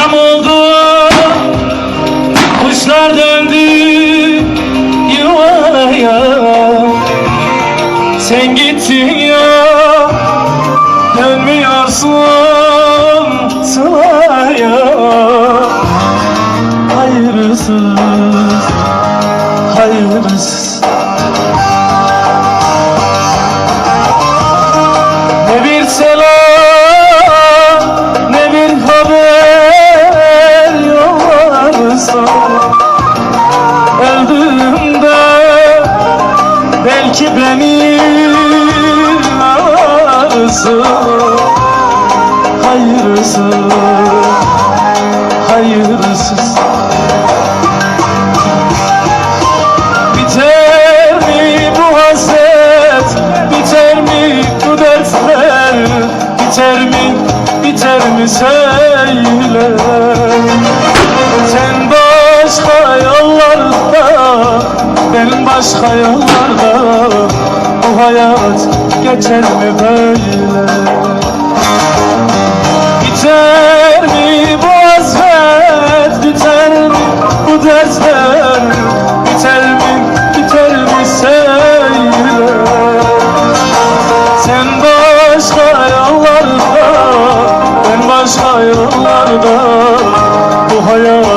Akşam oldu Kuşlar döndü Yuvaya. Sen gittin ya Dönmüyorsun Sılaya Hayırsız Hayırsız Belki beni ararsın Hayırsız Hayırsız Biter mi bu hasret Biter mi bu dertler? Biter mi biter mi söyle Benim başka yollarda bu hayat geçer mi böyle? Biter mi bu hasret, biter mi bu dersler, biter mi, biter mi söyle? Sen başka yollarda, ben başka yollarda bu hayat